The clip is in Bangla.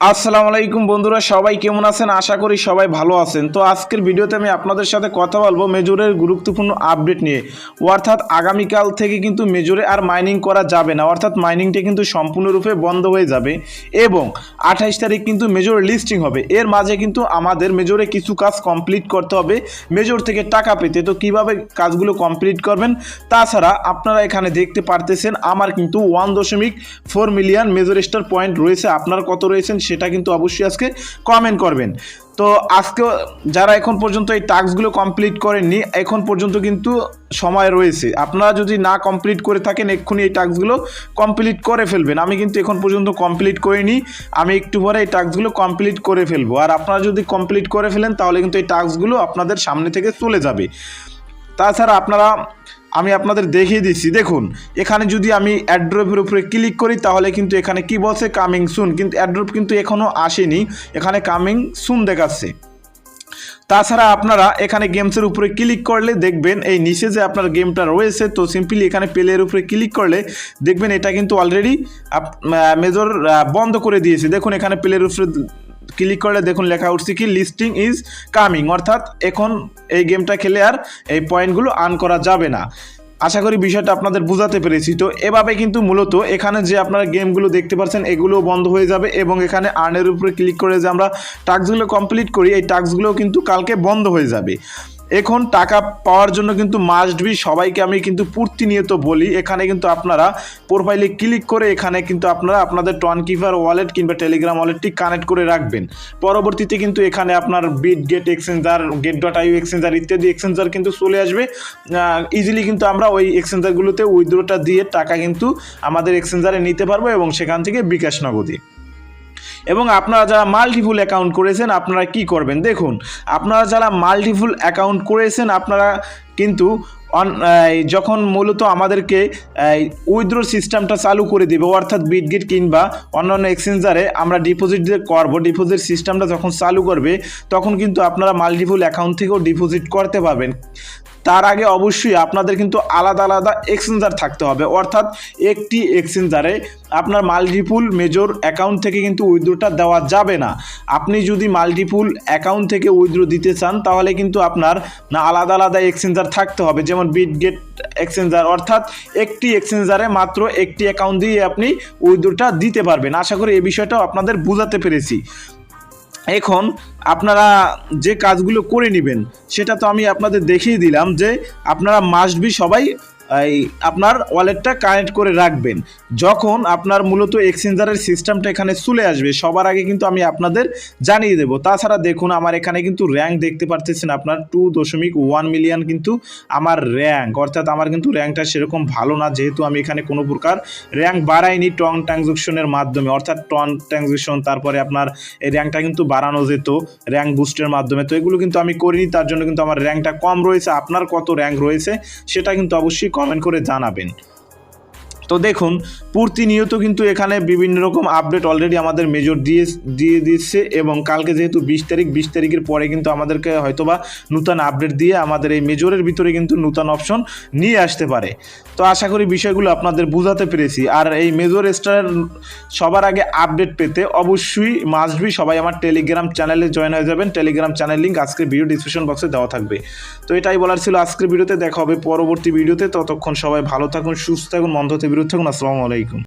আসসালামু আলাইকুম বন্ধুরা, সবাই কেমন আছেন? আশা করি সবাই ভালো আছেন। তো আজকের ভিডিওতে আমি আপনাদের সাথে কথা বলব মেজরের গুরুত্বপূর্ণ আপডেট নিয়ে। অর্থাৎ আগামীকাল থেকে কিন্তু মেজরে আর মাইনিং করা যাবে না। অর্থাৎ মাইনিংটা কিন্তু সম্পূর্ণরূপে বন্ধ হয়ে যাবে এবং আঠাইশ তারিখ কিন্তু মেজর লিস্টিং হবে। এর মাঝে কিন্তু আমাদের মেজরে কিছু কাজ কমপ্লিট করতে হবে, মেজর থেকে টাকা পেতে। তো কীভাবে কাজগুলো কমপ্লিট করবেন? তাছাড়া আপনারা এখানে দেখতে পারতেছেন, আমার কিন্তু ওয়ান দশমিক four million major star point রয়েছে। আপনার কত রয়েছেন? সেটা কিন্তু অবশ্যই আজকে কমেন্ট করবেন। তো আজকে যারা এখন পর্যন্ত এই টাস্কগুলো কমপ্লিট করেননি, এখন পর্যন্ত কিন্তু সময় রয়েছে। আপনারা যদি না কমপ্লিট করে থাকেন, এক্ষুনি এই টাস্কগুলো কমপ্লিট করে ফেলবেন। আমি কিন্তু এখন পর্যন্ত কমপ্লিট করিনি, আমি একটু পরে এই টাস্কগুলো কমপ্লিট করে ফেলব। আর আপনারা যদি কমপ্লিট করে ফেলেন, তাহলে কিন্তু এই টাস্কগুলো আপনাদের সামনে থেকে চলে যাবে। তাছাড়া আপনারা, আমি আপনাদের দেখিয়ে দিচ্ছি। দেখুন, এখানে যদি আমি অ্যাড্রপের উপরে ক্লিক করি, তাহলে কিন্তু এখানে কি বলছে? কামিং সুন কিন্তু অ্যাড্রপ কিন্তু এখনও আসেনি। এখানে কামিং সুন দেখাচ্ছে। তাছাড়া আপনারা এখানে গেমসের উপরে ক্লিক করলে দেখবেন, এই নিচে যে আপনার গেমটা রয়েছে, তো সিম্পলি এখানে প্লেয়ের উপরে ক্লিক করলে দেখবেন এটা কিন্তু অলরেডি মেজর বন্ধ করে দিয়েছে। দেখুন, এখানে প্লেয়ের উপরে ক্লিক করলে দেখুন লেখা উঠছে কি লিস্টিং ইজ কামিং অর্থাৎ এখন এই গেমটা খেলে আর এই পয়েন্টগুলো আর্ন করা যাবে না। আশা করি বিষয়টা আপনাদের বোঝাতে পেরেছি। তো এভাবে কিন্তু মূলত এখানে যে আপনারা গেমগুলো দেখতে পাচ্ছেন এগুলো বন্ধ হয়ে যাবে এবং এখানে আর্নের উপরে ক্লিক করে যে আমরা টাস্কগুলো কমপ্লিট করি, এই টাস্কগুলো কিন্তু কালকে বন্ধ হয়ে যাবে। এখন টাকা পাওয়ার জন্য কিন্তু মাস্ট বি সবাইকে আমি কিন্তু প্রতিনিয়ত বলি। এখানে কিন্তু আপনারা প্রোফাইলে ক্লিক করে এখানে কিন্তু আপনারা আপনাদের টন কিপার ওয়ালেট কিংবা টেলিগ্রাম ওয়ালেটটি কানেক্ট করে রাখবেন। পরবর্তীতে কিন্তু এখানে আপনার Bitget exchanger Gate dot io exchanger ইত্যাদি এক্সচেঞ্জার কিন্তু চলে আসবে। ইজিলি কিন্তু আমরা ওই এক্সচেঞ্জারগুলোতে উইথড্রোটা দিয়ে টাকা কিন্তু আমাদের এক্সচেঞ্জারে নিতে পারব এবং সেখান থেকে বিকাশ নগদে। এবং আপনারা যারা মাল্টিপুল অ্যাকাউন্ট করেছেন, আপনারা কি করবেন? দেখুন, আপনারা যারা মাল্টিপুল অ্যাকাউন্ট করেছেন, আপনারা কিন্তু অন যখন মূলত আমাদেরকে উইথড্রো সিস্টেমটা চালু করে দেবে, অর্থাৎ বিটগেট কিংবা অন্যান্য এক্সচেঞ্জারে আমরা ডিপোজিট করব ডিপোজিট সিস্টেমটা যখন চালু করবে, তখন কিন্তু আপনারা মাল্টিপুল অ্যাকাউন্ট থেকেও ডিপোজিট করতে পারবেন। তার আগে অবশ্যই আপনাদের কিন্তু আলাদা আলাদা এক্সচেঞ্জার থাকতে হবে। অর্থাৎ একটি এক্সচেঞ্জারে আপনার মাল্টিপুল মেজর অ্যাকাউন্ট থেকে কিন্তু উইথড্রোটা দেওয়া যাবে না। আপনি যদি মাল্টিপুল অ্যাকাউন্ট থেকে উইথড্রো দিতে চান, তাহলে কিন্তু আপনার না আলাদা আলাদা এক্সচেঞ্জার থাকতে হবে। যেমন বিটগেট এক্সচেঞ্জার অর্থাৎ একটি এক্সচেঞ্জারে মাত্র একটি অ্যাকাউন্ট দিয়ে আপনি উইথড্রোটা দিতে পারবেন। আশা করি এই বিষয়টাও আপনাদের বোঝাতে পেরেছি। এখন আপনারা যে কাজগুলো করে নেবেন, সেটা তো আমি আপনাদের দেখিয়ে দিলাম যে আপনারা মাস্ট বি সবাই এই আপনার ওয়ালেটটা কানেক্ট করে রাখবেন। যখন আপনার মূলত এক্সচেঞ্জারের সিস্টেমটা এখানে চলে আসবে, সবার আগে কিন্তু আমি আপনাদের জানিয়ে দেবো। তাছাড়া দেখুন, আমার এখানে কিন্তু র্যাঙ্ক দেখতে পারতেছেন আপনার টু দশমিক ওয়ান মিলিয়ন কিন্তু আমার র্যাঙ্ক। অর্থাৎ আমার কিন্তু র্যাঙ্কটা সেরকম ভালো না, যেহেতু আমি এখানে কোনো প্রকার র্যাঙ্ক বাড়াইনি টন ট্রানজেকশনের মাধ্যমে। অর্থাৎ টন ট্রানজেকশন, তারপরে আপনার এই র্যাঙ্কটা কিন্তু বাড়ানো যেত, র্যাঙ্ক বুস্টের মাধ্যমে। তো এগুলো কিন্তু আমি করিনি, তার জন্য কিন্তু আমার র্যাঙ্কটা কম রয়েছে। আপনার কত র্যাঙ্ক রয়েছে, সেটা কিন্তু অবশ্যই কমেন্ট করে জানাবেন। তো দেখুন প্রতিনিয়ত কিন্তু এখানে বিভিন্ন রকম আপডেট অলরেডি আমাদের মেজর দিয়ে দিয়ে দিচ্ছে এবং কালকে যেহেতু বিশ তারিখ, বিশ তারিখের পরে কিন্তু আমাদেরকে হয়তোবা নূতন আপডেট দিয়ে আমাদের এই মেজরের ভিতরে কিন্তু নূতন অপশন নিয়ে আসতে পারে। তো আশা করি বিষয়গুলো আপনাদের বোঝাতে পেরেছি। আর এই মেজর স্টারের সবার আগে আপডেট পেতে অবশ্যই মাস্টবি সবাই আমার টেলিগ্রাম চ্যানেলে জয়েন হয়ে যাবেন। টেলিগ্রাম চ্যানেল লিঙ্ক আজকের ভিডিও ডিসক্রিপশন বক্সে দেওয়া থাকবে। তো এটাই বলার ছিল আজকের ভিডিওতে দেখা হবে পরবর্তী ভিডিওতে ততক্ষণ সবাই ভালো থাকুন, সুস্থ থাকুন মন্দ থেকে বিরুদ্ধে থাকুন আসসালামু আলাইকুম।